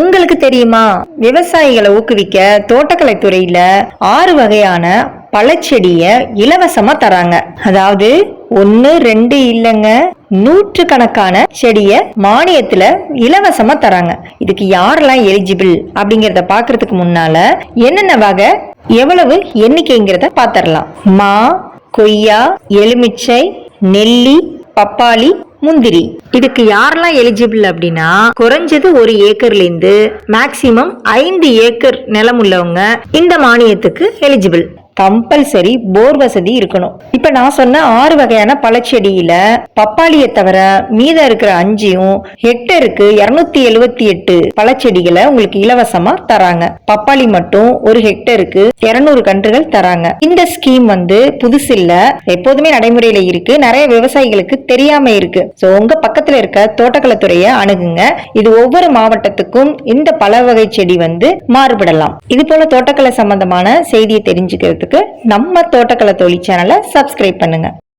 உங்களுக்கு தெரியுமா? விவசாயிகளை ஊக்குவிக்க தோட்டக்கலை துறையில ஆறு வகையான பழச்செடிய இலவசமா தராங்க. அதாவது ஒன்னு ரெண்டு இல்லைங்க நூற்று கணக்கான செடிய மானியத்துல இலவசமா தராங்க. இதுக்கு யாரெல்லாம் எலிஜிபிள் அப்படிங்கறத பாக்குறதுக்கு முன்னால என்னென்ன வகை எவ்வளவு எண்ணிக்கைங்கிறத பாத்திரலாம். மா கொய்யா எலுமிச்சை நெல்லி பப்பாளி முந்திரி. இதுக்கு யாரெல்லாம் எலிஜிபிள் அப்படின்னா குறைஞ்சது ஒரு ஏக்கர்ல இருந்து மேக்சிமம் ஐந்து ஏக்கர் நிலம் உள்ளவங்க இந்த மானியத்துக்கு எலிஜிபிள் கம்பல்சரி போர் வசதி இருக்கணும். இப்ப நான் சொன்ன ஆறு வகையான பழச்செடியில பப்பாளியை தவிர மீதம் இருக்கிற அஞ்சையும் ஹெக்டருக்கு இருநூத்தி எழுவத்தி எட்டு பழச்செடிகளை உங்களுக்கு இலவசமா தராங்க. பப்பாளி மட்டும் ஒரு ஹெக்டருக்கு இருநூறு கன்றுகள் தராங்க. இந்த ஸ்கீம் வந்து புதுசு இல்ல எப்போதுமே நடைமுறையில இருக்கு. நிறைய விவசாயிகளுக்கு தெரியாம இருக்கு. சோ உங்க பக்கத்துல இருக்க தோட்டக்கலைத்துறையை அணுகுங்க. இது ஒவ்வொரு மாவட்டத்துக்கும் இந்த பல வகை செடி வந்து மாறுபடலாம். இது போல தோட்டக்கலை சம்பந்தமான செய்தியை தெரிஞ்சுக்கிறது தெரிஞ்சுக்கிறதுக்கு நம்ம தோட்டக்கலை தொழில் சேனலை சப்ஸ்கிரைப் பண்ணுங்க.